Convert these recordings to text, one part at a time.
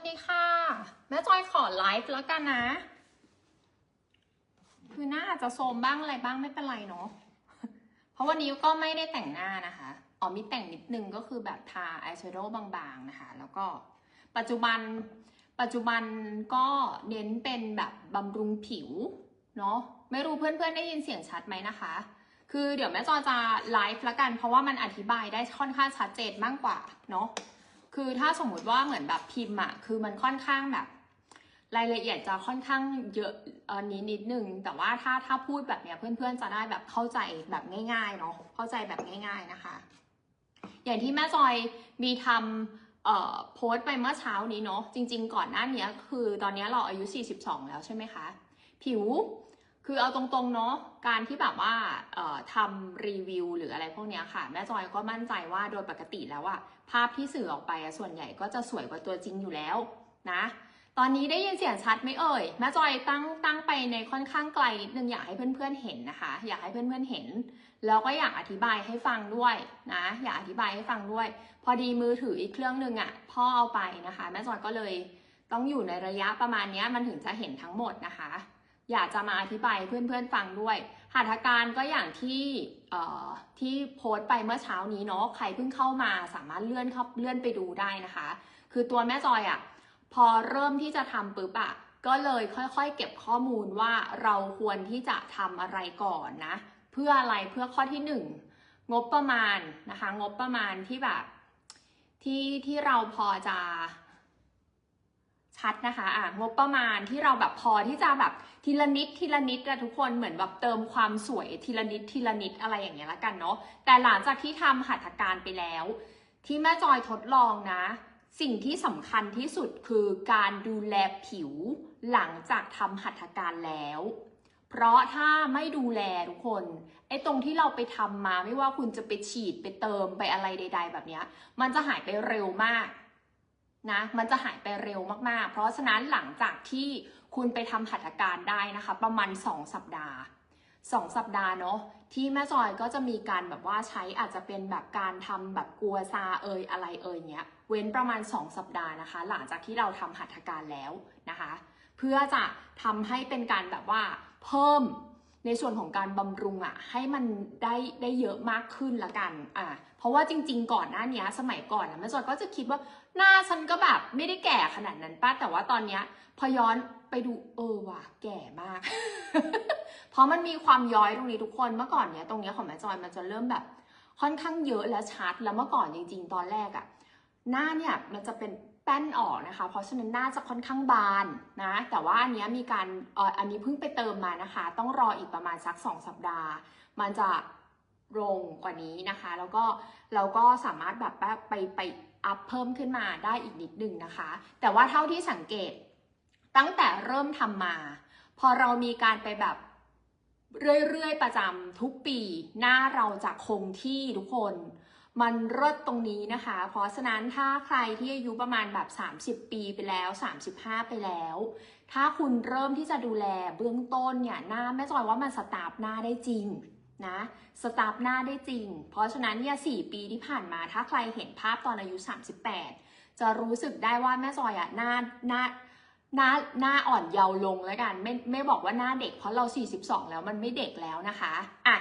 วัสดีค่ะ แม่จอยขอไลฟ์แล้วกันนะ คือหน้าอาจจะโซมบ้างอะไรบ้างไม่เป็นไรเนาะ เพราะวันนี้ก็ไม่ได้แต่งหน้านะคะ อ๋อมีแต่งนิดนึงก็คือแบบทาอายแชโดว์บางๆนะคะ แล้วก็ปัจจุบันปัจจุบันก็เน้นเป็นแบบบำรุงผิวเนาะ ไม่รู้เพื่อนๆได้ยินเสียงชัดไหมนะคะ คือเดี๋ยวแม่จอยจะไลฟ์และกัน เพราะว่ามันอธิบายได้ค่อนข้างชัดเจนมากกว่าเนาะ คือถ้าสมมุติว่าเหมือนแบบพิมพ์อะคือมันค่อนข้างแบบ รายละเอียดจะค่อนข้างเยอะเออนิดนิดนึง แต่ว่าถ้าถ้าพูดแบบเนี้ยเพื่อนๆจะได้แบบเข้าใจแบบง่ายๆเนาะเข้าใจแบบง่าย ๆนะคะ อย่างที่แม่จอยมีทำเอ่อโพสต์ไปเมื่อเช้านี้เนาะจริง ๆ ก่อนหน้านี้คือตอนนี้เราอายุ 42 แล้วใช่ไหมคะผิวคือเอาตรงๆเนาะการที่แบบว่าเอ่อทำรีวิวหรืออะไรพวกเนี้ยค่ะ แม่จอยก็มั่นใจว่าโดยปกติแล้วอะ ภาพที่สื่อออกไปส่วนใหญ่ก็จะสวยกว่าตัวจริงอยู่แล้วนะ ตอนนี้ได้ยินเสียงชัดไหมเอ่ยแม่จอยตั้งตั้งไปในค่อนข้างไกลนิดนึงอยากให้เพื่อนๆเห็นนะคะ อยากให้เพื่อนๆเห็น แล้วก็อยากอธิบายให้ฟังด้วยนะ อยากอธิบายให้ฟังด้วย พอดีมือถืออีกเครื่องหนึ่งอะ่ะพ่อเอาไปนะคะ แม่จอยก็เลยต้องอยู่ในระยะประมาณนี้มันถึงจะเห็นทั้งหมดนะคะ อยากจะมาอธิบายเพื่อนๆฟังด้วย หัตถการก็อย่างที่ที่โพสต์ไปเมื่อเช้านี้เนาะใครเพิ่งเข้ามาสามารถเลื่อนเข้าเลื่อนไปดูได้นะคะ คือตัวแม่จอยอะ่ะพอเริ่มที่จะทำปุ๊บอะก็เลยค่อยๆ เก็บข้อมูลว่าเราควรที่จะทำอะไรก่อนนะ เพื่ออะไรเพื่อข้อที่หนึ่งงบประมาณนะคะ งบประมาณที่แบบที่ที่เราพอจะ ชัดนะคะอะงบประมาณที่เราแบบพอที่จะแบบทีละนิดทีละนิดอะทุกคนเหมือนแบบเติมความสวยทีละนิดทีละนิดอะไรอย่างเงี้ยละกันเนาะแต่หลังจากที่ทำหัตถการไปแล้ว ที่แม่จอยทดลองนะ สิ่งที่สำคัญที่สุดคือการดูแลผิวหลังจากทำหัตถการแล้ว เพราะถ้าไม่ดูแลทุกคนไอ้ตรงที่เราไปทำมาไม่ว่าคุณจะไปฉีดไปเติมไปอะไรใด ๆ แบบเนี้ยมันจะหายไปเร็วมาก นะมันจะหายไปเร็วมากๆ เพราะฉะนั้นหลังจากที่คุณไปทำหัตถการได้นะคะ ประมาณ 2 สัปดาห์ 2 สัปดาห์เนาะที่แม่จอยก็จะมีการแบบว่าใช้อาจจะเป็นแบบการทำแบบกัวซาเอยอะไรเอยเนี้ยเว้นประมาณ 2 สัปดาห์นะคะ หลังจากที่เราทำหัตถการแล้วนะคะ เพื่อจะทำให้เป็นการแบบว่าเพิ่ม ในส่วนของการบำรุงอะ่ะให้มันได้ได้เยอะมากขึ้นละกันอะเพราะว่าจริง ๆ ก่อนหน้านี้สมัยก่อนนะแม่จอยก็จะคิดว่าหน้าฉันก็แบบไม่ได้แก่ขนาดนั้นป้าแต่ว่าตอนเนี้ยพอย้อนไปดูเออว่ะแก่มาก เพราะมันมีความย้อยตรงนี้ทุกคนเมื่อก่อนเนี้ยตรงเนี้ยของแม่จอยมันจะเริ่มแบบ ค่อนข้างเยอะและชัดแล้วเมื่อก่อนจริง ๆ ตอนแรกอะหน้าเนี่ยมันจะเป็น แป้นออกนะคะ เพราะฉะนั้นหน้าจะค่อนข้างบานนะ แต่ว่าอันนี้มีการอ,อ,อันนี้เพิ่งไปเติมมานะคะ ต้องรออีกประมาณสัก 2 สัปดาห์ มันจะลงกว่านี้นะคะ แล้วก็เราก็สามารถแบบไปไปอัพเพิ่มขึ้นมาได้อีกนิดนึงนะคะ แต่ว่าเท่าที่สังเกตตั้งแต่เริ่มทำมา พอเรามีการไปแบบเรื่อยๆประจำทุกปี หน้าเราจะคงที่ทุกคน มันเลิศตรงนี้นะคะ เพราะฉะนั้นถ้าใครที่อายุประมาณแบบ 30 ปีไปแล้ว 35 ไปแล้ว ถ้าคุณเริ่มที่จะดูแลเบื้องต้นเนี่ยหน้าแม่จอยว่ามันสตาร์ฟหน้าได้จริงนะสตาร์ฟหน้าได้จริง เพราะฉะนั้นเนี่ย4ปีที่ผ่านมา ถ้าใครเห็นภาพตอนอายุ 38 จะรู้สึกได้ว่าแม่จอยอะหน้าหน้าหน้าหน้าอ่อนเยาว์ลงแล้วกัน ไม่ไม่บอกว่าหน้าเด็กเพราะเรา 42 แล้วมันไม่เด็กแล้วนะคะอะ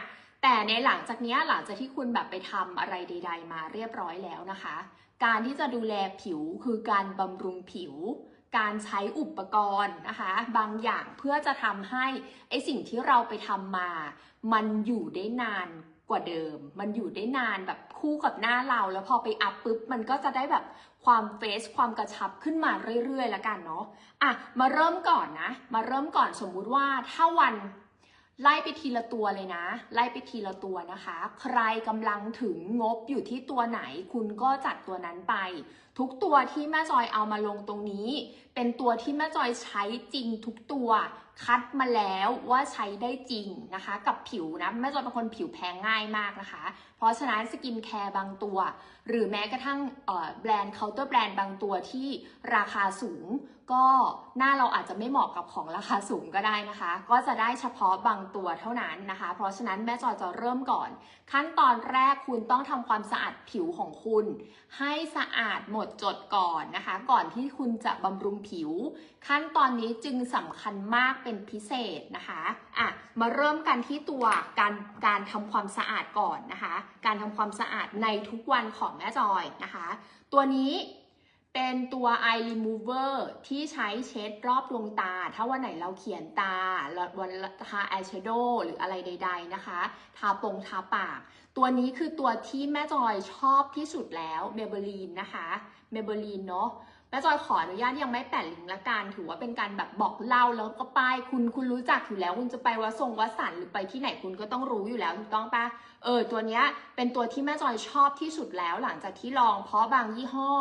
แต่ในหลังจากนี้หลังจากที่คุณแบบไปทำอะไรใด ๆ มาเรียบร้อยแล้วนะคะ การที่จะดูแลผิวคือการบำรุงผิว การใช้อุปกรณ์นะคะ บางอย่างเพื่อจะทำให้ไอสิ่งที่เราไปทำมา มันอยู่ได้นานกว่าเดิม มันอยู่ได้นานแบบคู่กับหน้าเราแล้วพอไปอัพปุ๊บมันก็จะได้แบบความเฟซความกระชับขึ้นมาเรื่อยๆแล้วกันเนาะอะมาเริ่มก่อนนะ มาเริ่มก่อนสมมุติว่าถ้าวัน ไล่ไปทีละตัวเลยนะ ไล่ไปทีละตัวนะคะ ใครกำลังถึงงบอยู่ที่ตัวไหน คุณก็จัดตัวนั้นไป ทุกตัวที่แม่จอยเอามาลงตรงนี้ เป็นตัวที่แม่จอยใช้จริงทุกตัว คัดมาแล้วว่าใช้ได้จริงนะคะ กับผิวนะแม่จอยเป็นคนผิวแพ้ง่ายมากนะคะ เพราะฉะนั้นสกินแคร์บางตัว หรือแม้กระทั่งแบรนด์เคาน์เตอร์แบรนด์บางตัวที่ราคาสูง ก็หน้าเราอาจจะไม่เหมาะกับของราคาสูงก็ได้นะคะ ก็จะได้เฉพาะบางตัวเท่านั้นนะคะ เพราะฉะนั้นแม่จอยจะเริ่มก่อน ขั้นตอนแรกคุณต้องทำความสะอาดผิวของคุณ ให้สะอาดหมดจดก่อนนะคะ ก่อนที่คุณจะบำรุงผิว ขั้นตอนนี้จึงสำคัญมากเป็นพิเศษนะคะอะมาเริ่มกันที่ตัวการการทำความสะอาดก่อนนะคะ การทำความสะอาดในทุกวันของแม่จอยนะคะ ตัวนี้ เป็นตัว eye remover ที่ใช้เช็ดรอบดวงตา ถ้าวันไหนเราเขียนตาล้ววันทาอายแชโดว์หรืออะไรใด ๆนะคะ ทาปงทาปาก ตัวนี้คือตัวที่แม่จอยชอบที่สุดแล้วเบเบอรีนนะคะเบเบอรีนเนาะ แม่จอยขออนุญาตยังไม่แปะลิงก์ละกันถือว่าเป็นการแบบบอกเล่าแล้วก็ป้ายคุณคุณรู้จักอยู่แล้ว คุณจะไปวัดทรงวัดสันหรือไปที่ไหนคุณก็ต้องรู้อยู่แล้วถูกต้องปะเออตัวเนี้ยเป็นตัวที่แม่จอยชอบที่สุดแล้วหลังจากที่ลองเพราะบางยี่ห้อ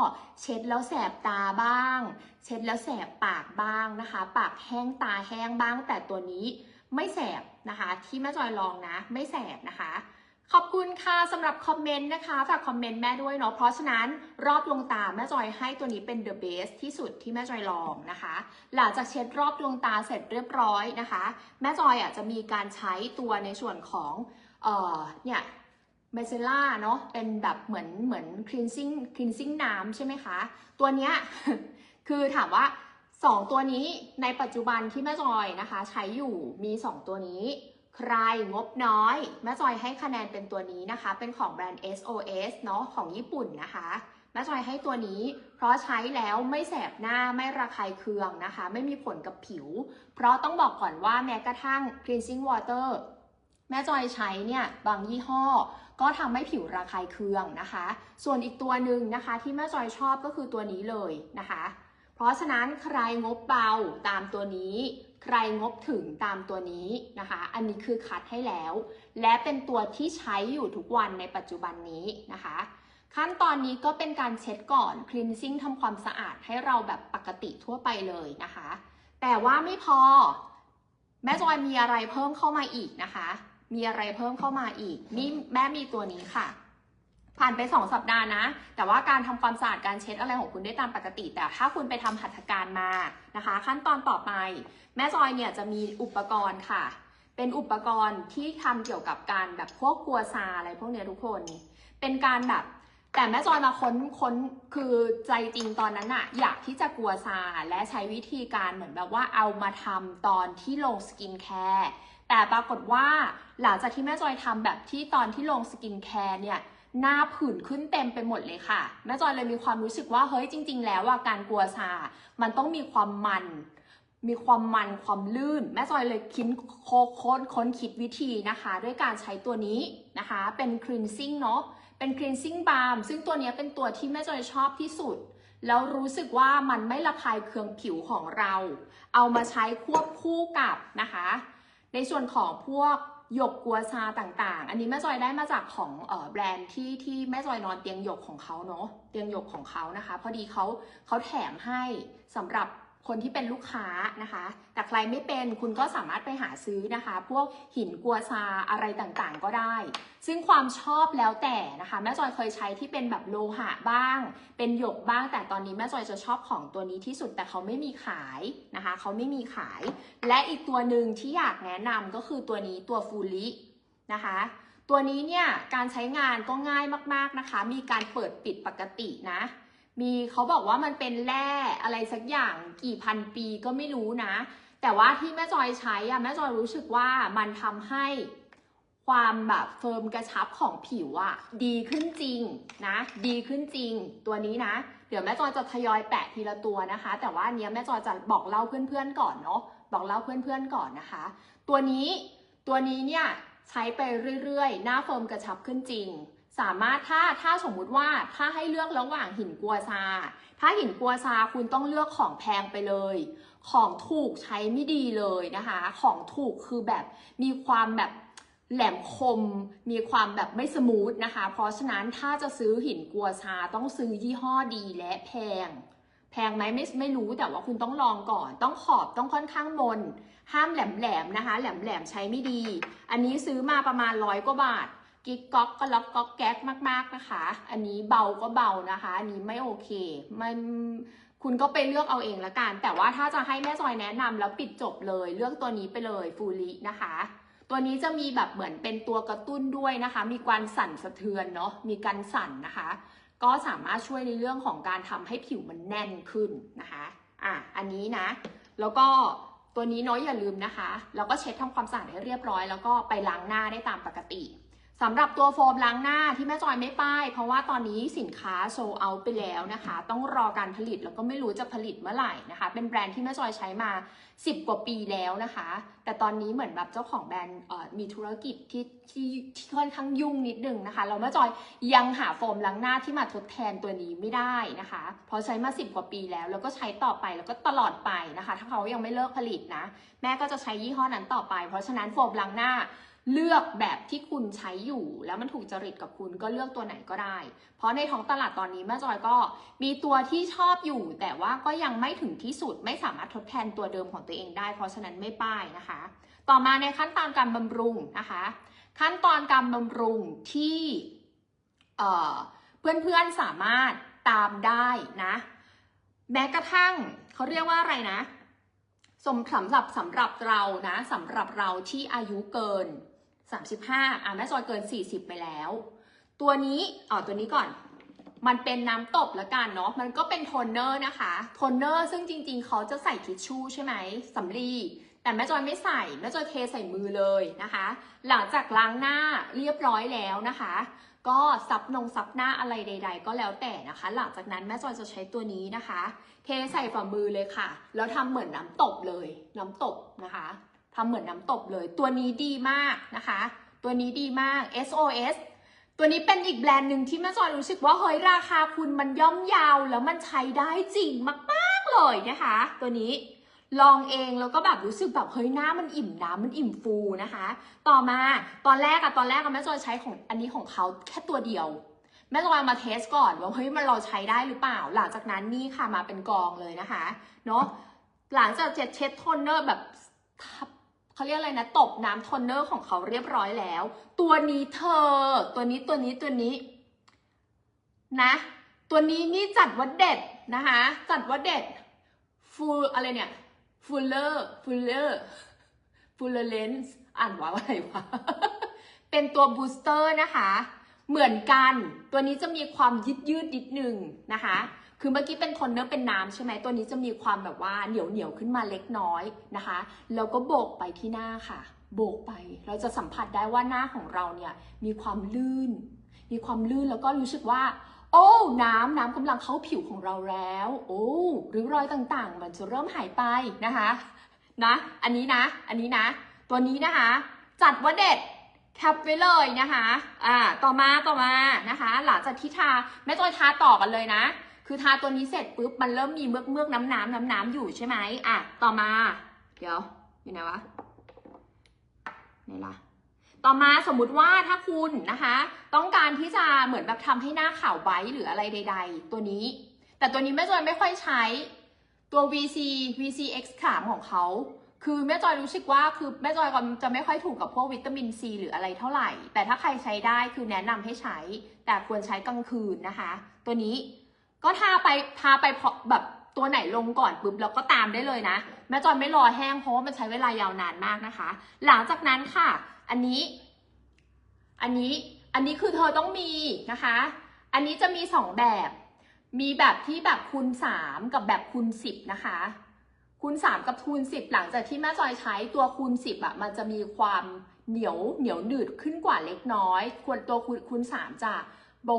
เช็ดแล้วแสบตาบ้าง เช็ดแล้วแสบปากบ้างนะคะ ปากแห้งตาแห้งบ้าง แต่ตัวนี้ไม่แสบนะคะ ที่แม่จอยลองนะ ไม่แสบนะคะ ขอบคุณค่ะสำหรับคอมเมนต์นะคะ ฝากคอมเมนต์แม่ด้วยเนาะเพราะฉะนั้นรอบดวงตาแม่จอยให้ตัวนี้เป็น the best ที่สุดที่แม่จอยลองนะคะ หลังจากเช็ดรอบดวงตาเสร็จเรียบร้อยนะคะ แม่จอยอะจะมีการใช้ตัวในส่วนของเอ่อเนี่ยเมเซล่าเนาะเป็นแบบเหมือนเหมือน cleansing cleansing น้ำใช่ไหมคะ ตัวเนี้ยคือถามว่า 2 ตัวนี้ในปัจจุบันที่แม่จอยนะคะ ใช้อยู่มี 2 ตัวนี้ ใครงบน้อยแม่จอยให้คะแนนเป็นตัวนี้นะคะ เป็นของแบรนด์ SOS เนาะของญี่ปุ่นนะคะแม่จอยให้ตัวนี้ เพราะใช้แล้วไม่แสบหน้าไม่ระคายเคืองนะคะ ไม่มีผลกับผิว เพราะต้องบอกก่อนว่าแม้กระทั่ง cleansing water แม่จอยใช้เนี่ยบางยี่ห้อ ก็ทำให้ผิวระคายเคืองนะคะ ส่วนอีกตัวหนึ่งนะคะที่แม่จอยชอบก็คือตัวนี้เลยนะคะ เพราะฉะนั้นใครงบเบาตามตัวนี้ ใครงบถึงตามตัวนี้นะคะ อันนี้คือคัดให้แล้ว และเป็นตัวที่ใช้อยู่ทุกวันในปัจจุบันนี้นะคะ ขั้นตอนนี้ก็เป็นการเช็ดก่อน cleansing ทำความสะอาดให้เราแบบปกติทั่วไปเลยนะคะ แต่ว่าไม่พอ แม่จอยมีอะไรเพิ่มเข้ามาอีกนะคะ มีอะไรเพิ่มเข้ามาอีกนี่แม่มีตัวนี้ค่ะ ผ่านไป 2 สัปดาห์นะ แต่ว่าการทำความสะอาดการเช็ดอะไรของคุณได้ตามปกติ แต่ถ้าคุณไปทำหัตถการมานะคะ ขั้นตอนต่อไป แม่จอยเนี่ยจะมีอุปกรณ์ค่ะ เป็นอุปกรณ์ที่ทำเกี่ยวกับการแบบพวกกัวซาอะไรพวกเนี้ยทุกคน เป็นการแบบแต่แม่จอยมาค้นค้นคือใจจริงตอนนั้นอะอยากที่จะกลัวซาและใช้วิธีการเหมือนแบบว่าเอามาทำตอนที่ลงสกินแคร์แต่ปรากฏว่าหลังจากที่แม่จอยทำแบบที่ตอนที่ลงสกินแคร์เนี่ย หน้าผื่นขึ้นเต็มไปหมดเลยค่ะ แม่จอยเลยมีความรู้สึกว่าเฮ้ยจริง ๆ แล้วว่าการกลัวซา มันต้องมีความมัน มีความมันความลื่น แม่จอยเลยคิดโคค้นค้นคิดวิธีนะคะ ด้วยการใช้ตัวนี้นะคะ เป็น cleansing เนาะเป็น cleansing balm ซึ่งตัวนี้เป็นตัวที่แม่จอยชอบที่สุด แล้วรู้สึกว่ามันไม่ระคายเคืองผิวของเรา เอามาใช้ควบคู่กับนะคะ ในส่วนของพวก หยกกัวซาต่างๆ อันนี้แม่จอยได้มาจากของเออแบรนด์ที่ที่แม่จอยนอนเตียงหยกของเขาเนาะ เตียงหยกของเขานะคะ พอดีเขาเขาแถมให้สำหรับ คนที่เป็นลูกค้านะคะ แต่ใครไม่เป็นคุณก็สามารถไปหาซื้อนะคะ พวกหินกัวซาอะไรต่างๆก็ได้ ซึ่งความชอบแล้วแต่นะคะ แม่จอยเคยใช้ที่เป็นแบบโลหะบ้าง เป็นหยกบ้าง แต่ตอนนี้แม่จอยจะชอบของตัวนี้ที่สุดแต่เขาไม่มีขายนะคะ เขาไม่มีขาย และอีกตัวหนึ่งที่อยากแนะนำก็คือตัวนี้ตัวฟูลินะคะตัวนี้เนี่ยการใช้งานก็ง่ายมากๆนะคะ มีการเปิดปิดปกตินะ มีเขาบอกว่ามันเป็นแร่อะไรสักอย่างกี่พันปีก็ไม่รู้นะ แต่ว่าที่แม่จอยใช้อะแม่จอยรู้สึกว่ามันทำให้ความแบบเฟิร์มกระชับของผิวอะดีขึ้นจริงนะ ดีขึ้นจริงตัวนี้นะ เดี๋ยวแม่จอยจะทยอยแปะทีละตัวนะคะ แต่ว่าเนี้ยแม่จอยจะบอกเล่าเพื่อนๆก่อนเนาะบอกเล่าเพื่อนๆก่อนนะคะ ตัวนี้ตัวนี้เนี่ยใช้ไปเรื่อยๆ หน้าเฟิร์มกระชับขึ้นจริง สามารถถ้าถ้าสมมุติว่าถ้าให้เลือกระหว่างหินกัวซา ถ้าหินกัวซาคุณต้องเลือกของแพงไปเลย ของถูกใช้ไม่ดีเลยนะคะ ของถูกคือแบบมีความแบบแหลมคม มีความแบบไม่สมูทนะคะ เพราะฉะนั้นถ้าจะซื้อหินกัวซาต้องซื้อยี่ห้อดีและแพง แพงไหมไม่ไม่รู้แต่ว่าคุณต้องลองก่อน ต้องขอบต้องค่อนข้างมน ห้ามแหลมๆนะคะ แหลมๆใช้ไม่ดี อันนี้ซื้อมาประมาณร้อยกว่าบาท กิ๊กก๊อกก็ล็อกก๊อกแก๊กมาก ๆนะคะ อันนี้เบาก็เบานะคะ อันนี้ไม่โอเค มันคุณก็ไปเลือกเอาเองละกัน แต่ว่าถ้าจะให้แม่จอยแนะนำแล้วปิดจบเลย เลือกตัวนี้ไปเลยฟูลินะคะ ตัวนี้จะมีแบบเหมือนเป็นตัวกระตุ้นด้วยนะคะ มีการสั่นสะเทือนเนาะ มีการสั่นนะคะ ก็สามารถช่วยในเรื่องของการทำให้ผิวมันแน่นขึ้นนะคะ อะ อันนี้นะ แล้วก็ตัวนี้เนาะอย่าลืมนะคะ แล้วก็เช็ดทำความสะอาดให้เรียบร้อย แล้วก็ไปล้างหน้าได้ตามปกติ สำหรับตัวโฟมล้างหน้าที่แม่จอยไม่ป้าย เพราะว่าตอนนี้สินค้าโซเอาไปแล้วนะคะ ต้องรอการผลิตแล้วก็ไม่รู้จะผลิตเมื่อไหร่นะคะ เป็นแบรนด์ที่แม่จอยใช้มา 10 กว่าปีแล้วนะคะ แต่ตอนนี้เหมือนแบบเจ้าของแบรนด์มีธุรกิจที่ที่ที่ค่อนข้างยุ่งนิดนึงนะคะเราแม่จอยยังหาโฟมล้างหน้าที่มาทดแทนตัวนี้ไม่ได้นะคะ เพราะใช้มา 10 กว่าปีแล้ว แล้วก็ใช้ต่อไปแล้วก็ตลอดไปนะคะ ถ้าเขายังไม่เลิกผลิตนะ แม่ก็จะใช้ยี่ห้อนั้นต่อไป เพราะฉะนั้นโฟมล้างหน้า เลือกแบบที่คุณใช้อยู่ แล้วมันถูกจริตกับคุณก็เลือกตัวไหนก็ได้ เพราะในท้องตลาดตอนนี้แม่จอยก็มีตัวที่ชอบอยู่ แต่ว่าก็ยังไม่ถึงที่สุดไม่สามารถทดแทนตัวเดิมของตัวเองได้ เพราะฉะนั้นไม่ป้ายนะคะ ต่อมาในขั้นตอนการบำรุงนะคะ ขั้นตอนการบำรุงที่เอ่อเพื่อนๆสามารถตามได้นะ แม้กระทั่งเขาเรียกว่าอะไรนะสมสำหรับสำหรับเรานะสำหรับเราที่อายุเกิน 35อะแม่จอยเกิน 40 ไปแล้ว ตัวนี้อ๋อตัวนี้ก่อน มันเป็นน้ำตบละกันเนาะ มันก็เป็นโทนเนอร์นะคะ โทนเนอร์ซึ่งจริงๆ เขาจะใส่ทิชชู่ใช่ไหมสำลี แต่แม่จอยไม่ใส่ แม่จอยเทใส่มือเลยนะคะ หลังจากล้างหน้าเรียบร้อยแล้วนะคะ ก็ซับนงซับหน้าอะไรใด ๆ ก็แล้วแต่นะคะ หลังจากนั้นแม่จอยจะใช้ตัวนี้นะคะ เทใส่ฝ่ามือเลยค่ะ แล้วทำเหมือนน้ำตบเลย น้ำตบนะคะ ทำเหมือนน้ำตบเลย ตัวนี้ดีมากนะคะ ตัวนี้ดีมาก SOS ตัวนี้เป็นอีกแบรนด์หนึ่งที่แม่จอยรู้สึกว่าเฮ้ยราคาคุณมันย่อมยาวแล้วมันใช้ได้จริงมากๆเลยนะคะ ตัวนี้ลองเองแล้วก็แบบรู้สึกแบบเฮ้ยหน้ามันอิ่มน้ำมันอิ่มฟูนะคะ ต่อมาตอนแรกอะตอนแรกอะแม่จอยใช้ของอันนี้ของเขาแค่ตัวเดียวแม่จอยมาเทสก่อนว่าเฮ้ยมันเราใช้ได้หรือเปล่า หลังจากนั้นนี่ค่ะมาเป็นกองเลยนะคะเนาะหลังจากเจ็ดเช็ดโทนเนอร์แบบ เขาเรียกอะไรนะตบน้ำโทนเนอร์ของเขาเรียบร้อยแล้ว ตัวนี้เธอ ตัวนี้ตัวนี้ตัวนี้นะ ตัวนี้นี่จัดว่าเด็ดนะคะ จัดว่าเด็ดฟูอะไรเนี่ยฟูลเลอร์ฟูลเลอร์ฟูลเลอร์เลนส์อ่านว่าอะไรวะ เป็นตัวบูสเตอร์นะคะ เหมือนกัน ตัวนี้จะมีความยืดยืดนิดนึงนะคะ คือเมื่อกี้เป็นโทนเนอร์เป็นน้ำใช่ไหมตัวนี้จะมีความแบบว่าเหนียวเหนียวขึ้นมาเล็กน้อยนะคะแล้วก็โบกไปที่หน้าค่ะ โบกไปเราจะสัมผัสได้ว่าหน้าของเราเนี่ยมีความลื่น มีความลื่นแล้วก็รู้สึกว่า โอ้ น้ำน้ำกำลังเข้าผิวของเราแล้ว โอ้ริ้วรอยต่างๆ มันจะเริ่มหายไปนะคะนะ อันนี้นะ อันนี้นะ ตัวนี้นะคะ จัดว่าเด็ดแคปไว้เลยนะคะ อ่า ต่อมา ต่อมา นะคะ หลังจากที่ทาแม่จอยทาต่อกันเลยนะ คือทาตัวนี้เสร็จปุ๊บมันเริ่มมีเมือกเมือกน้ำน้ำน้ำน้ำอยู่ใช่ไหมอะต่อมา เดี๋ยวอยู่ไหนวะไหนล่ะต่อมาสมมุติว่าถ้าคุณนะคะ ต้องการที่จะเหมือนแบบทำให้หน้าขาวไว้หรืออะไรใด ๆ ตัวนี้ แต่ตัวนี้แม่จอยไม่ค่อยใช้ตัว VC VC X ขามของเขาคือแม่จอยรู้สึกว่าคือแม่จอยก็จะไม่ค่อยถูกกับพวกวิตามินซีหรืออะไรเท่าไหร่ แต่ถ้าใครใช้ได้คือแนะนำให้ใช้ แต่ควรใช้กลางคืนนะคะ ตัวนี้ ก็ทาไปทาไปพอแบบตัวไหนลงก่อนปุ๊บแล้วก็ตามได้เลยนะแม่จอยไม่รอแห้งเพราะว่ามันใช้เวลายาวนานมากนะคะ หลังจากนั้นค่ะ อันนี้ อันนี้อันนี้คือเธอต้องมีนะคะ อันนี้จะมีสองแบบ มีแบบที่แบบคูณสามกับแบบคูณสิบนะคะคูณสามกับคูณสิบหลังจากที่แม่จอยใช้ตัวคูณสิบอะมันจะมีความเหนียวเหนียวหนืดขึ้นกว่าเล็กน้อย ควรตัวคูณคูณสามจะ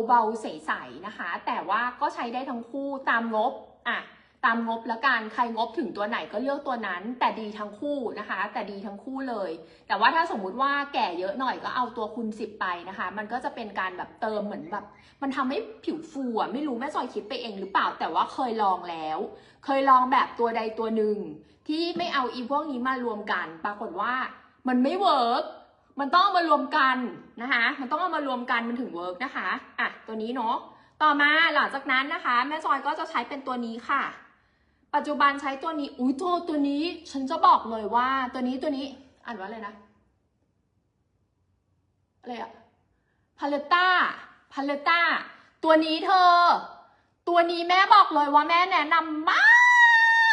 เบาๆใสๆนะคะ แต่ว่าก็ใช้ได้ทั้งคู่ตามงบอะตามงบแล้วกันใครงบถึงตัวไหนก็เลือกตัวนั้น แต่ดีทั้งคู่นะคะ แต่ดีทั้งคู่เลย แต่ว่าถ้าสมมุติว่าแก่เยอะหน่อยก็เอาตัวคูณสิบไปนะคะ มันก็จะเป็นการแบบเติมเหมือนแบบ มันทำให้ผิวฟูอะไม่รู้แม่จอยคิดไปเองหรือเปล่าแต่ว่าเคยลองแล้ว เคยลองแบบตัวใดตัวหนึ่งที่ไม่เอาอีพวกนี้มารวมกัน ปรากฏว่ามันไม่เวิร์ก มันต้องมารวมกันนะคะ มันต้องเอามารวมกันมันถึงเวิร์กนะคะ อะ ตัวนี้เนาะ ต่อมาหลังจากนั้นนะคะ แม่จอยก็จะใช้เป็นตัวนี้ค่ะ ปัจจุบันใช้ตัวนี้ อุ้ยตัวตัวนี้ ฉันจะบอกเลยว่าตัวนี้ตัวนี้ อ่านว่าอะไรนะ อะไรอะพาเลต้าพาเลต้า ตัวนี้เธอ ตัวนี้แม่บอกเลยว่าแม่แนะนำมา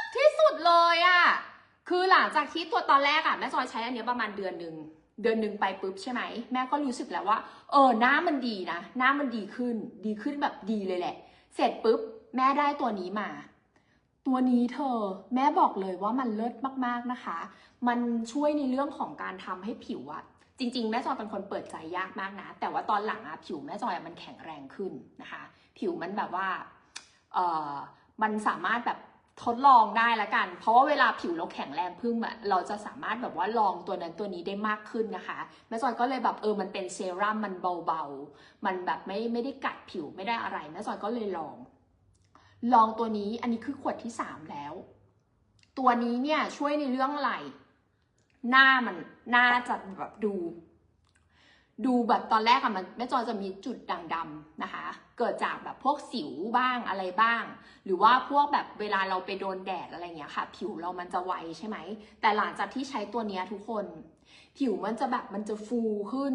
กที่สุดเลยอะคือหลังจากที่ตัวตอนแรกอะแม่จอยใช้อันนี้ประมาณเดือนหนึ่ง เดือนหนึ่งไปปุ๊บใช่ไหมแม่ก็รู้สึกแล้วว่า เออหน้ามันดีนะหน้ามันดีขึ้น ดีขึ้นแบบดีเลยแหละ เสร็จปุ๊บแม่ได้ตัวนี้มา ตัวนี้เธอ แม่บอกเลยว่ามันเลิศมากๆนะคะ มันช่วยในเรื่องของการทำให้ผิวอะจริง ๆ แม่จอยเป็นคนเปิดใจยากมากนะ แต่ว่าตอนหลังอะผิวแม่จอยมันแข็งแรงขึ้นนะคะ ผิวมันแบบว่าเออมันสามารถแบบ ทดลองได้ละกัน เพราะว่าเวลาผิวเราแข็งแรงพึ่งอะเราจะสามารถแบบว่าลองตัวนั้นตัวนี้ได้มากขึ้นนะคะแม่จอยก็เลยแบบเออมันเป็นเซรั่มมันเบาๆ มันแบบไม่ไม่ได้กัดผิวไม่ได้อะไรแม่จอยก็เลยลอง ลองตัวนี้อันนี้คือขวดที่สามแล้ว ตัวนี้เนี่ยช่วยในเรื่องอะไรหน้ามันหน้าจะแบบดู ดูแบบตอนแรกอะมันแม่จอยจะมีจุดด่างดำนะคะ เกิดจากแบบพวกสิวบ้างอะไรบ้าง หรือว่าพวกแบบเวลาเราไปโดนแดดอะไรเงี้ยค่ะ ผิวเรามันจะไวใช่ไหม แต่หลังจากที่ใช้ตัวเนี้ยทุกคน ผิวมันจะแบบมันจะฟูขึ้น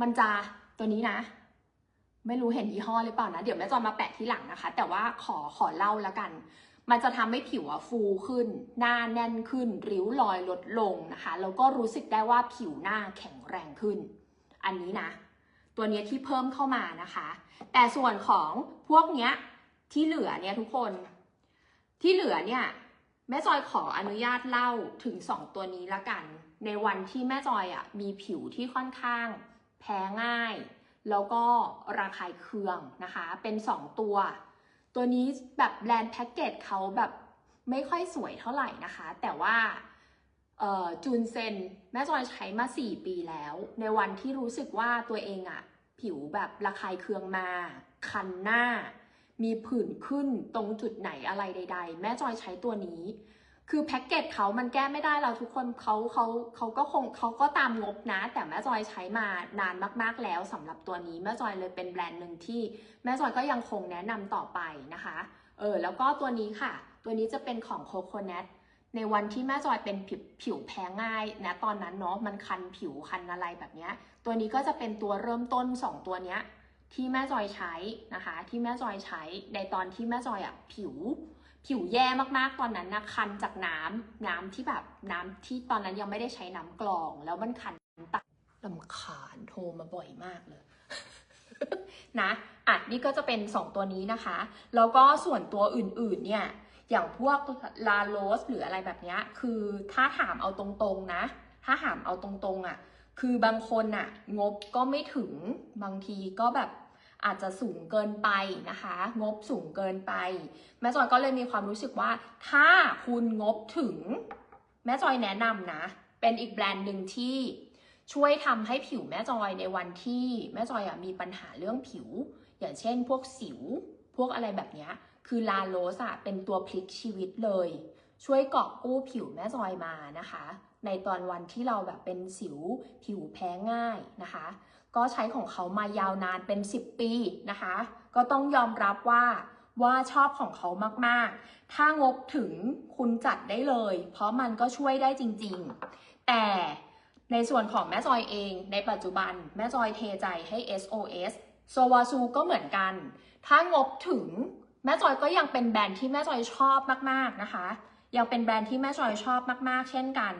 มันจะตัวนี้นะ ไม่รู้เห็นยี่ห้อหรือเปล่านะ เดี๋ยวแม่จอยมาแปะที่หลังนะคะ แต่ว่าขอขอเล่าแล้วกัน มันจะทำให้ผิวอะฟูขึ้น หน้าแน่นขึ้น ริ้วรอยลดลงนะคะ แล้วก็รู้สึกได้ว่าผิวหน้าแข็งแรงขึ้น อันนี้นะ ตัวเนี้ยที่เพิ่มเข้ามานะคะ แต่ส่วนของพวกเนี้ยที่เหลือเนี่ยทุกคน ที่เหลือเนี่ยแม่จอยขออนุญาตเล่าถึงสองตัวนี้ละกัน ในวันที่แม่จอยอะมีผิวที่ค่อนข้าง แพ้ง่าย แล้วก็ระคายเคืองนะคะ เป็นสองตัว ตัวนี้แบบแบรนด์แพ็กเกจเขาแบบไม่ค่อยสวยเท่าไหร่นะคะ แต่ว่า จูนเซนแม่จอยใช้มา 4 ปีแล้ว ในวันที่รู้สึกว่าตัวเองอะผิวแบบระคายเคืองมา คันหน้า มีผื่นขึ้นตรงจุดไหนอะไรใด ๆ แม่จอยใช้ตัวนี้ คือแพ็กเกจเขามันแก้ไม่ได้เราทุกคนเขาเขาเขาก็คงเขาก็ตามงบนะ แต่แม่จอยใช้มานานมากๆแล้วสำหรับตัวนี้แม่จอยเลยเป็นแบรนด์หนึ่งที่ แม่จอยก็ยังคงแนะนำต่อไปนะคะเออแล้วก็ตัวนี้ค่ะ ตัวนี้จะเป็นของโคโคนัท ในวันที่แม่จอยเป็นผิวผิวแพ้ง่ายนะตอนนั้นเนาะมันคันผิวคันอะไรแบบเนี้ยตัวนี้ก็จะเป็นตัวเริ่มต้น 2 ตัวเนี้ยที่แม่จอยใช้นะคะที่แม่จอยใช้ในตอนที่แม่จอยอะผิว ผิวแย่มากๆตอนนั้นนะคันจากน้ำน้ำที่แบบน้ำที่ตอนนั้นยังไม่ได้ใช้น้ำกรอง แล้วมันคันตักลำคาญโทรมาบ่อยมากเลยนะอะนี่ก็จะเป็น 2 ตัวนี้นะคะ แล้วก็ส่วนตัวอื่นๆเนี่ย อย่างพวกลาโรสหรืออะไรแบบนี้คือถ้าถามเอาตรงๆนะ ถ้าถามเอาตรงๆอะ คือบางคนอะ งบก็ไม่ถึงบางทีก็แบบอาจจะสูงเกินไปนะคะ งบสูงเกินไป แม่จอยก็เลยมีความรู้สึกว่า ถ้าคุณงบถึง แม่จอยแนะนำนะ เป็นอีกแบรนด์หนึ่งที่ช่วยทำให้ผิวแม่จอยในวันที่แม่จอยอมีปัญหาเรื่องผิว อย่างเช่น พวกสิว พวกอะไรแบบนี้ คือลาโรสอะเป็นตัวพลิกชีวิตเลย ช่วยกาะกู้ผิวแม่จอยมานะคะ ในตอนวันที่เราแบบเป็นสิวผิวแพ้ง่ายนะคะ ก็ใช้ของเขามายาวนานเป็น 10 ปีนะคะ ก็ต้องยอมรับว่าว่าชอบของเขามากๆ ถ้างบถึงคุณจัดได้เลย เพราะมันก็ช่วยได้จริงๆ แต่ในส่วนของแม่จอยเองในปัจจุบันแม่จอยเทใจให้ SOS โซวาซูก็เหมือนกัน ถ้างบถึง แม่จอยก็ยังเป็นแบรนด์ที่แม่จอยชอบมากๆนะคะ ยังเป็นแบรนด์ที่แม่จอยชอบมากๆ เช่นกัน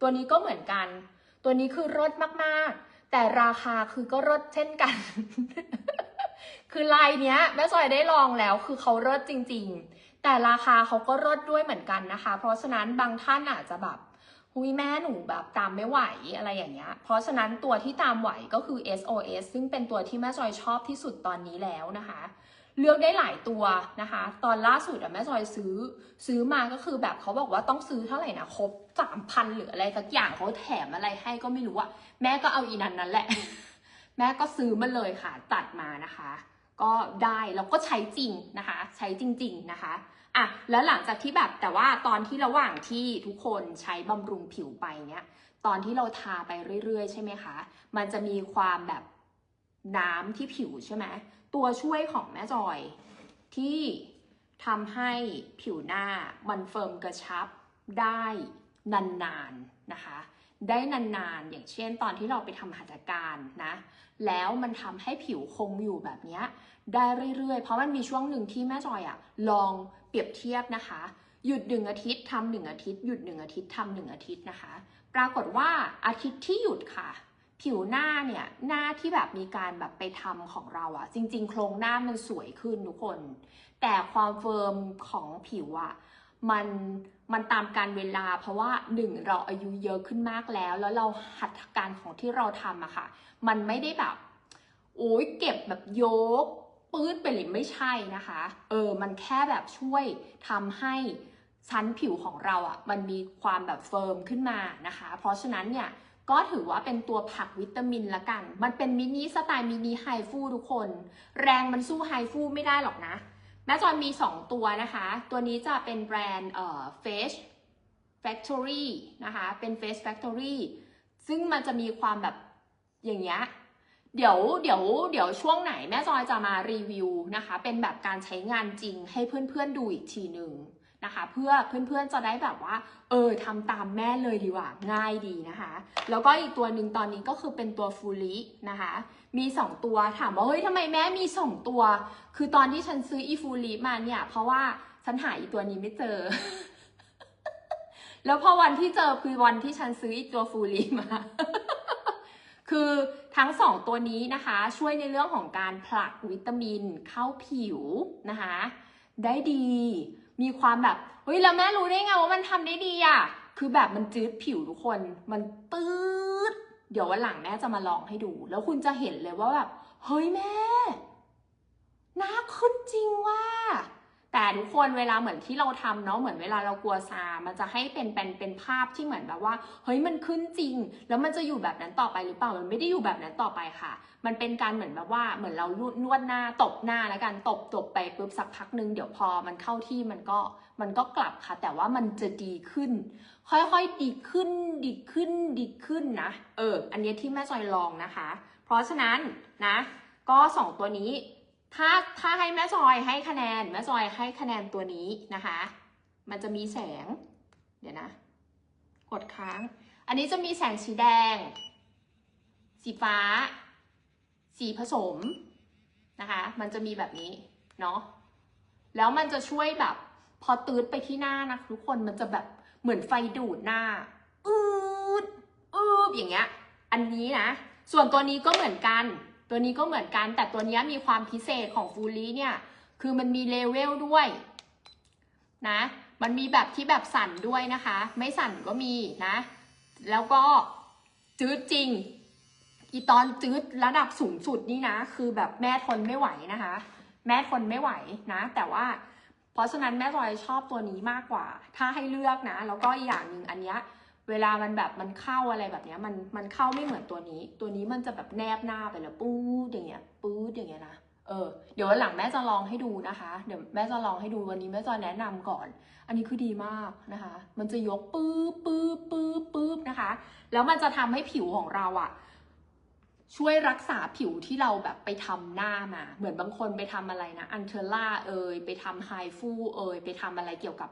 ตัวนี้ก็เหมือนกัน ตัวนี้คือรสมากๆ แต่ราคาคือก็รสเช่นกัน คือลายเนี้ยแม่จอยได้ลองแล้วคือเขาเลิศจริง ๆ แต่ราคาเขาก็เลิศด้วยเหมือนกันนะคะ เพราะฉะนั้นบางท่านอาจจะแบบหุยแม่หนูแบบตามไม่ไหวอะไรอย่างเงี้ย เพราะฉะนั้นตัวที่ตามไหวก็คือ SOS ซึ่งเป็นตัวที่แม่จอยชอบที่สุดตอนนี้แล้วนะคะ เลือกได้หลายตัวนะคะ ตอนล่าสุดอะแม่จอยซื้อ ซื้อมาก็คือแบบเขาบอกว่าต้องซื้อเท่าไหร่นะครบสามพันหรืออะไรสักอย่างเขาแถมอะไรให้ก็ไม่รู้อะแม่ก็เอาอีนันนั้นแหละ แม่ก็ซื้อมาเลยค่ะตัดมานะคะ ก็ได้แล้วก็ใช้จริงนะคะ ใช้จริง ๆนะคะอะแล้วหลังจากที่แบบแต่ว่าตอนที่ระหว่างที่ทุกคนใช้บำรุงผิวไปเนี่ยตอนที่เราทาไปเรื่อยๆ ใช่ไหมคะ มันจะมีความแบบน้ำที่ผิวใช่ไหม ตัวช่วยของแม่จอย ที่ทำให้ผิวหน้ามันเฟิร์มกระชับได้นานๆนะคะ ได้นานๆ อย่างเช่นตอนที่เราไปทำหัตถการนะ แล้วมันทำให้ผิวคงอยู่แบบนี้ได้เรื่อยๆ เพราะมันมีช่วงหนึ่งที่แม่จอยอะลองเปรียบเทียบนะคะ หยุดหนึ่งอาทิตย์ทำหนึ่งอาทิตย์ หยุดหนึ่งอาทิตย์ทำหนึ่งอาทิตย์นะคะ ปรากฏว่าอาทิตย์ที่หยุดค่ะ ผิวหน้าเนี่ยหน้าที่แบบมีการแบบไปทำของเราอะจริง ๆ โครงหน้ามันสวยขึ้นทุกคน แต่ความเฟิร์มของผิวอะมันมันตามการเวลา เพราะว่าหนึ่งเราอายุเยอะขึ้นมากแล้ว แล้วเราหัตถการของที่เราทำอะค่ะ มันไม่ได้แบบโอ้ยเก็บแบบโยกปื้ดไปเลยไม่ใช่นะคะ เออ มันแค่แบบช่วยทำให้ชั้นผิวของเราอะ่ะ มันมีความแบบเฟิร์มขึ้นมานะคะ เพราะฉะนั้นเนี่ย ก็ถือว่าเป็นตัวผักวิตามินละกัน มันเป็นมินิสไตล์มินิไฮฟูทุกคน แรงมันสู้ไฮฟูไม่ได้หรอกนะ แม่จอยมี 2 ตัวนะคะ ตัวนี้จะเป็นแบรนด์เอ่อ Face Factory นะคะ เป็น Face Factory ซึ่งมันจะมีความแบบอย่างเงี้ย เดี๋ยวเดี๋ยวเดี๋ยวช่วงไหนแม่จอยจะมารีวิวนะคะ เป็นแบบการใช้งานจริงให้เพื่อนๆดูอีกทีหนึ่ง นะคะ เพื่อเพื่อนๆจะได้แบบว่า เออทำตามแม่เลยดีกว่าง่ายดีนะคะ แล้วก็อีกตัวหนึ่งตอนนี้ก็คือเป็นตัวฟูลินะคะ มี 2 ตัวถามว่าเฮ้ยทำไมแม่มี 2 ตัว คือตอนที่ฉันซื้ออีฟูลิมาเนี่ย เพราะว่าฉันหาอีตัวนี้ไม่เจอ แล้วพอวันที่เจอคือวันที่ฉันซื้ออีตัวฟูลิมาคือทั้งสองตัวนี้นะคะ ช่วยในเรื่องของการผลักวิตามินเข้าผิวนะคะ ได้ดี มีความแบบเฮ้ยแล้วแม่รู้ได้ไงว่ามันทำได้ดีอะคือแบบมันจืดผิวทุกคน มันตืดเดี๋ยววันหลังแม่จะมาลองให้ดู แล้วคุณจะเห็นเลยว่าแบบเฮ้ยแม่หน้าขึ้นจริงว่า แต่ทุกคนเวลาเหมือนที่เราทำเนาะเหมือนเวลาเรากลัวซา มันจะให้เป็นเป็นเป็นภาพที่เหมือนแบบว่าเฮ้ยมันขึ้นจริง แล้วมันจะอยู่แบบนั้นต่อไปหรือเปล่ามันไม่ได้อยู่แบบนั้นต่อไปค่ะ มันเป็นการเหมือนแบบว่าเหมือนเรานวดหน้าตบหน้าแล้วกันตบตบไปปุ๊บสักพักนึงเดี๋ยวพอมันเข้าที่มันก็มันก็กลับค่ะ แต่ว่ามันจะดีขึ้น ค่อยๆดีขึ้นดีขึ้นดีขึ้นนะเอออันนี้ที่แม่จอยลองนะคะ เพราะฉะนั้นนะ ก็สองตัวนี้ ถ้าถ้าให้แม่จอยให้คะแนนแม่จอยให้คะแนนตัวนี้นะคะ มันจะมีแสง เดี๋ยวนะ กดค้าง อันนี้จะมีแสงสีแดง สีฟ้า สีผสมนะคะ มันจะมีแบบนี้เนาะแล้วมันจะช่วยแบบ พอตืดไปที่หน้านะทุกคนมันจะแบบเหมือนไฟดูดหน้าอืดอืบอย่างเงี้ย อันนี้นะ ส่วนตัวนี้ก็เหมือนกัน ตัวนี้ก็เหมือนกันแต่ตัวนี้มีความพิเศษของฟูลีเนี่ย คือมันมีเลเวลด้วยนะ มันมีแบบที่แบบสั่นด้วยนะคะ ไม่สั่นก็มีนะ แล้วก็จืดจริง อีตอนจืดระดับสูงสุดนี่นะ คือแบบแม่ทนไม่ไหวนะคะ แม่ทนไม่ไหวนะ แต่ว่าเพราะฉะนั้นแม่จอยชอบตัวนี้มากกว่า ถ้าให้เลือกนะ แล้วก็อีกอย่างหนึ่งอันเนี้ย เวลามันแบบมันเข้าอะไรแบบเนี้ยมันมันเข้าไม่เหมือนตัวนี้ ตัวนี้มันจะแบบแนบหน้าไปแล้วปื๊ดอย่างเงี้ยปื๊ดอย่างเงี้ยนะเออเดี๋ยววันหลังแม่จะลองให้ดูนะคะ เดี๋ยวแม่จะลองให้ดูวันนี้แม่จะแนะนำก่อน อันนี้คือดีมากนะคะ มันจะยกปื๊บปื๊บปื๊บปื๊บนะคะ แล้วมันจะทำให้ผิวของเราอะช่วยรักษาผิวที่เราแบบไปทำหน้ามา เหมือนบางคนไปทำอะไรนะ อันเทอร่าเอยไปทำไฮฟูเอยไปทำอะไรเกี่ยวกับ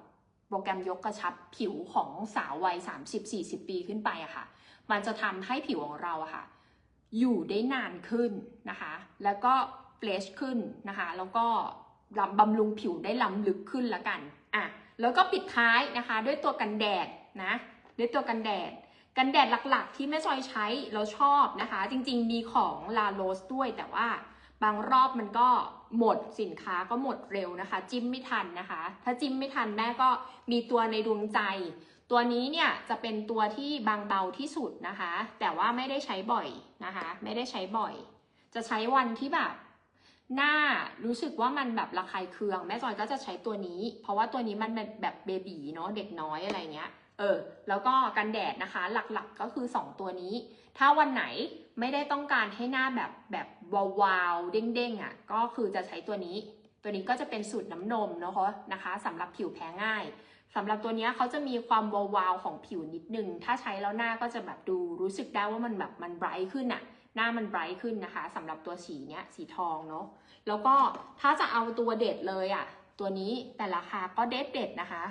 โปรแกรมยกกระชับผิวของสาววัย 30-40 ปีขึ้นไปอะค่ะ มันจะทำให้ผิวของเราอะค่ะ อยู่ได้นานขึ้นนะคะ แล้วก็เฟรชขึ้นนะคะ แล้วก็บำรุงผิวได้ล้ำลึกขึ้นละกันอะแล้วก็ปิดท้ายนะคะด้วยตัวกันแดดนะด้วยตัวกันแดด กันแดดหลักๆ ที่แม่จอยใช้เราชอบนะคะ จริงๆมีของลาโรสด้วยแต่ว่า บางรอบมันก็หมดสินค้าก็หมดเร็วนะคะ จิ้มไม่ทันนะคะ ถ้าจิ้มไม่ทันแม่ก็มีตัวในดวงใจ ตัวนี้เนี่ยจะเป็นตัวที่บางเบาที่สุดนะคะ แต่ว่าไม่ได้ใช้บ่อยนะคะ ไม่ได้ใช้บ่อย จะใช้วันที่แบบ หน้ารู้สึกว่ามันแบบระคายเคือง แม่จอยก็จะใช้ตัวนี้ เพราะว่าตัวนี้มันเป็นแบบเบบีเนาะเด็กน้อยอะไรเงี้ยเออแล้วก็กันแดดนะคะหลักๆก็คือ 2 ตัวนี้ ถ้าวันไหนไม่ได้ต้องการให้หน้าแบบแบบวาวๆเด้งๆอะ่ะก็คือจะใช้ตัวนี้ ตัวนี้ก็จะเป็นสูตรน้ำนมเนาะนะคะสำหรับผิวแพ้ง่ายสำหรับตัวเนี้ยเขาจะมีความวาวๆของผิวนิดนึง ถ้าใช้แล้วหน้าก็จะแบบดูรู้สึกได้ว่ามันแบบมันไบรท์ขึ้นอะ่ะหน้ามันไบรท์ขึ้นนะคะสำหรับตัวสีเนี้ยสีทองเนาะ แล้วก็ถ้าจะเอาตัวเด็ดเลยอะ่ะตัวนี้แต่ราคาก็เด็ดเด็ดนะคะ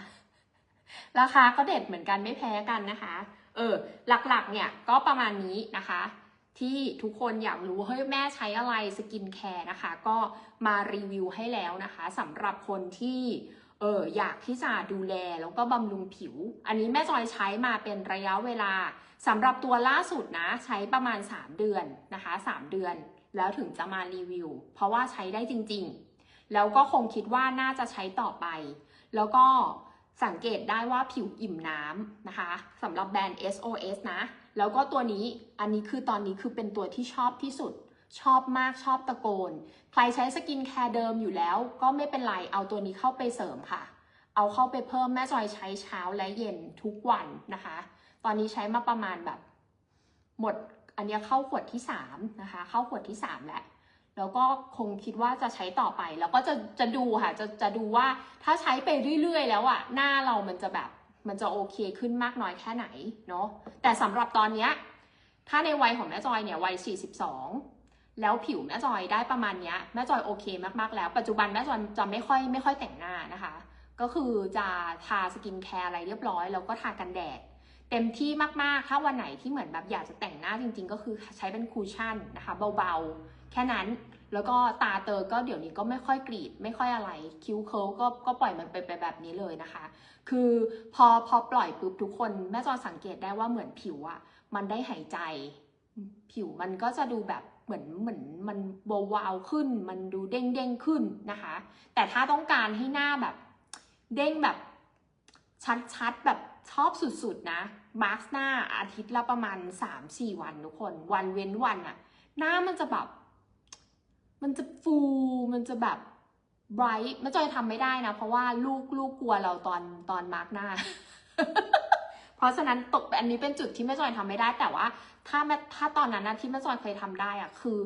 ราคาก็เด็ดเหมือนกันไม่แพ้กันนะคะ เออหลักๆเนี่ยก็ประมาณนี้นะคะ ที่ทุกคนอยากรู้เฮ้ยแม่ใช้อะไรสกินแคร์นะคะ ก็มารีวิวให้แล้วนะคะสำหรับคนที่เอออยากที่จะดูแลแล้วก็บำรุงผิว อันนี้แม่จอยใช้มาเป็นระยะเวลาสำหรับตัวล่าสุดนะ ใช้ประมาณ 3 เดือนนะคะ 3 เดือน แล้วถึงจะมารีวิว เพราะว่าใช้ได้จริง ๆ แล้วก็คงคิดว่าน่าจะใช้ต่อไป แล้วก็ สังเกตได้ว่าผิวอิ่มน้ำนะคะสำหรับแบรนด์ SOS นะ แล้วก็ตัวนี้อันนี้คือตอนนี้คือเป็นตัวที่ชอบที่สุด ชอบมากชอบตะโกน ใครใช้สกินแคร์เดิมอยู่แล้ว ก็ไม่เป็นไร เอาตัวนี้เข้าไปเสริมค่ะ เอาเข้าไปเพิ่มแม่จอยใช้เช้าและเย็นทุกวันนะคะ ตอนนี้ใช้มาประมาณแบบ หมดอันนี้เข้าขวดที่สามนะคะ เข้าขวดที่สามแล้ว แล้วก็คงคิดว่าจะใช้ต่อไป แล้วก็จะจะดูค่ะจะจะดูว่าถ้าใช้ไปเรื่อย ๆ แล้วอะหน้าเรามันจะแบบมันจะโอเคขึ้นมากน้อยแค่ไหนเนาะแต่สำหรับตอนเนี้ยถ้าในวัยของแม่จอยเนี่ยวัย 42 แล้วผิวแม่จอยได้ประมาณเนี้ยแม่จอยโอเคมากๆแล้ว ปัจจุบันแม่จอยจะไม่ค่อยไม่ค่อยแต่งหน้านะคะ ก็คือจะทาสกินแคร์อะไรเรียบร้อย แล้วก็ทากันแดด เต็มที่มากๆ ถ้าวันไหนที่เหมือนแบบอยากจะแต่งหน้าจริง ๆ ก็คือใช้เป็นคูชั่นนะคะเบาๆ แค่นั้น แล้วก็ตาเตอก็เดี๋ยวนี้ก็ไม่ค่อยกรีด ไม่ค่อยอะไร คิ้วเคิลก็ก็ปล่อยมันไปไปแบบนี้เลยนะคะ คือพอพอปล่อยปุ๊บทุกคนแม่จอสังเกตได้ว่าเหมือนผิวอะมันได้หายใจ ผิวมันก็จะดูแบบเหมือนเหมือนมันวาวๆขึ้น มันดูเด้งเด้งขึ้นนะคะ แต่ถ้าต้องการให้หน้าแบบเด้งแบบชัดๆแบบชอบสุดๆนะมาร์กหน้าอาทิตย์ละประมาณ 3-4 วันทุกคน วันเว้นวันอะหน้ามันจะแบบ มันจะฟูมันจะแบบไบรท์แม่จอยทำไม่ได้นะ เพราะว่าลูกลูกกลัวเราตอนตอนมาร์กหน้า เพราะฉะนั้นตกอันนี้เป็นจุดที่แม่จอยทำไม่ได้ แต่ว่าถ้าแม่ถ้าตอนนั้นนะที่แม่จอยเคยทำได้อะคือ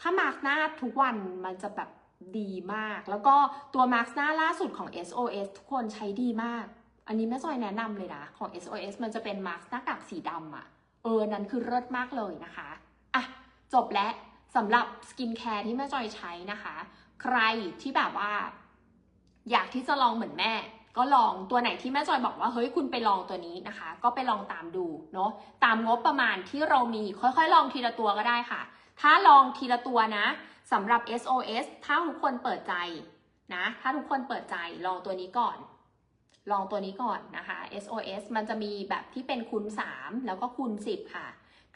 ถ้ามาร์กหน้าทุกวันมันจะแบบดีมาก แล้วก็ตัวมาร์กหน้าล่าสุดของ SOS ทุกคนใช้ดีมาก อันนี้แม่จอยแนะนำเลยนะของ SOS มันจะเป็นมาร์กหน้ากากสีดำอะเออนั้นคือเลิศมากเลยนะคะอะจบแล้ว สำหรับสกินแคร์ที่แม่จอยใช้นะคะ ใครที่แบบว่า อยากที่จะลองเหมือนแม่ ก็ลองตัวไหนที่แม่จอยบอกว่าเฮ้ยคุณไปลองตัวนี้นะคะ ก็ไปลองตามดูเนาะตามงบประมาณที่เรามีค่อยๆ ลองทีละตัวก็ได้ค่ะ ถ้าลองทีละตัวนะสำหรับ SOS ถ้าทุกคนเปิดใจนะ ถ้าทุกคนเปิดใจลองตัวนี้ก่อน ลองตัวนี้ก่อนนะคะ SOS มันจะมีแบบที่เป็นคูณ3แล้วก็คูณ10 ค่ะ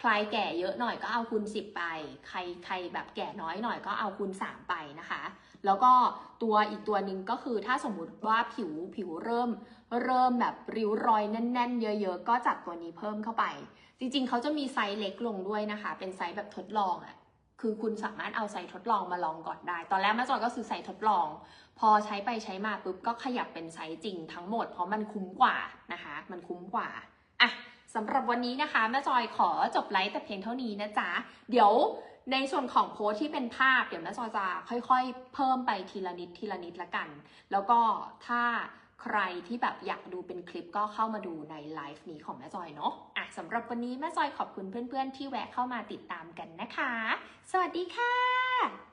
ใครแก่เยอะหน่อยก็เอาคูณ10 ไป ใครใครแบบแก่น้อยหน่อยก็เอาคูณ3ไปนะคะ แล้วก็ตัวอีกตัวหนึ่งก็คือถ้าสมมุติว่าผิวผิวเริ่ม เริ่มแบบริ้วรอยแน่น ๆ เยอะ ๆ ก็จัดตัวนี้เพิ่มเข้าไป จริง ๆ เขาจะมีไซส์เล็กลงด้วยนะคะ เป็นไซส์แบบทดลองอะ่ะคือคุณสามารถเอาไซส์ทดลองมาลองก่อนได้ ตอนแรกแม่จอยก็ซื้อไซส์ทดลอง พอใช้ไปใช้มาปุ๊บก็ขยับเป็นไซส์จริงทั้งหมด เพราะมันคุ้มกว่านะคะ มันคุ้มกว่า อะ สำหรับวันนี้นะคะแม่จอยขอจบไลฟ์แต่เพียงเท่านี้นะจ๊ะ เดี๋ยวในส่วนของโพสที่เป็นภาพ เดี๋ยวแม่จอยจะค่อยๆ เพิ่มไปทีละนิดทีละนิดละกัน แล้วก็ถ้าใครที่แบบอยากดูเป็นคลิปก็เข้ามาดูในไลฟ์นี้ของแม่จอยเนาะอะสำหรับวันนี้แม่จอยขอบคุณเพื่อนๆที่แวะเข้ามาติดตามกันนะคะ สวัสดีค่ะ